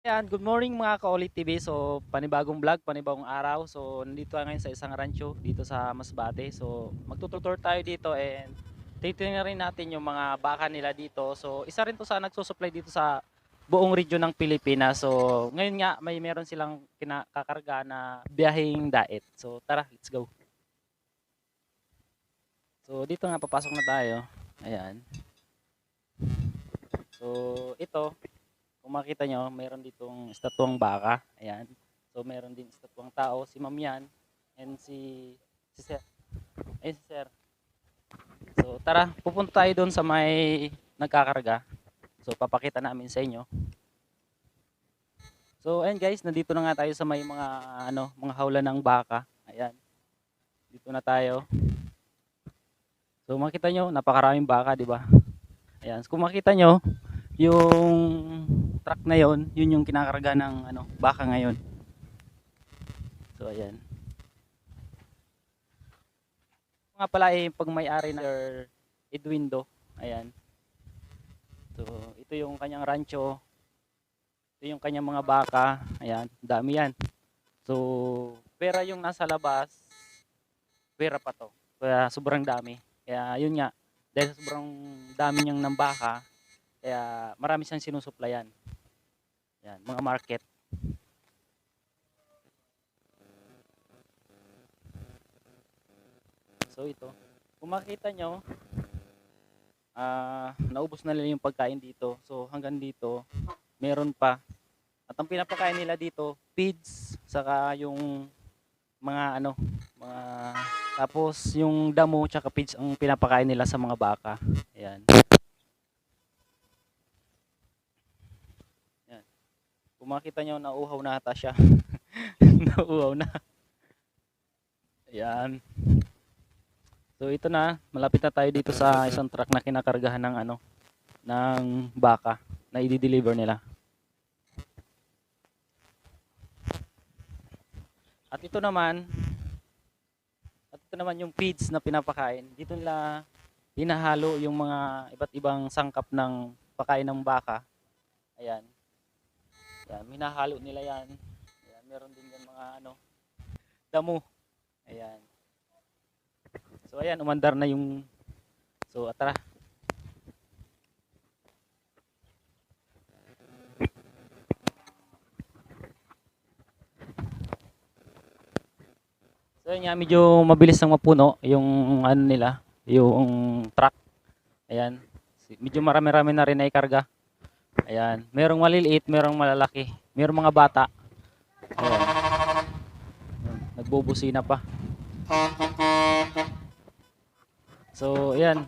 Ayan, good morning mga Kaolit TV. So, panibagong vlog, panibagong araw. So, nandito tayo ngayon sa isang rancho dito sa Masbate. So, magtututor tayo dito and titingnan rin natin yung mga baka nila dito. So, isa rin to sa nagsusupply dito sa buong region ng Pilipinas. So, ngayon nga may meron silang kinakakarga na biyaheng daet. So, tara, let's go. So, dito nga papasok na tayo. Ayan. So, ito, kung makita nyo, mayroon ditong estatuang baka. Ayan. So, meron din estatuang tao. Si Ma'am yan. And si, si Sir. Ayun si Sir. So, tara. Pupunta tayo doon sa may nagkakarga. So, papakita namin sa inyo. So, ayan guys. Nandito na nga tayo sa may mga, ano, mga hawla ng baka. Ayan. Dito na tayo. So, makita nyo, napakaraming baka, di ba? Ayan. Kung makita nyo, yung truck na yon yun yung kinakarga ng ano, baka ngayon. So, ayan. Nga pala eh, pag may-ari na Sir Edwindo. Ayan. So, ito yung kanyang rancho. Ito yung kanyang mga baka. Ayan, dami yan. So, pera yung nasa labas, pera pa to. Kaya sobrang dami. Kaya yun nga, dahil sobrang dami niyang ng baka, kaya marami siyang sinusuplayan. Yan, mga market. So ito, kung makita nyo, ah naubos na nila yung pagkain dito. So hanggang dito, meron pa. At ang pinapakain nila dito, feeds, saka yung mga ano, mga tapos yung damo tsaka feeds ang pinapakain nila sa mga baka. Ayan. Kung makita nyo, nauhaw na ata siya. nauhaw na. Ayan. So ito na, malapit na tayo dito sa isang truck na kinakargahan ng ano, ng baka na i-deliver nila. At ito naman, at ito naman yung feeds na pinapakain. Dito nila hinahalo yung mga iba't ibang sangkap ng pakain ng baka. Ayan. Yan, minahalo nila yan. Ayan, meron din yan mga ano, damo. Ayan. So ayan, umandar na yung So tara. So yun nga, medyo mabilis lang mapuno yung ano nila, yung truck. Ayan. Medyo marami-rami na rin na ikarga. Ayan. Merong maliliit, merong malalaki. Merong mga bata. Ayan. Nagbubusina pa. So, ayan.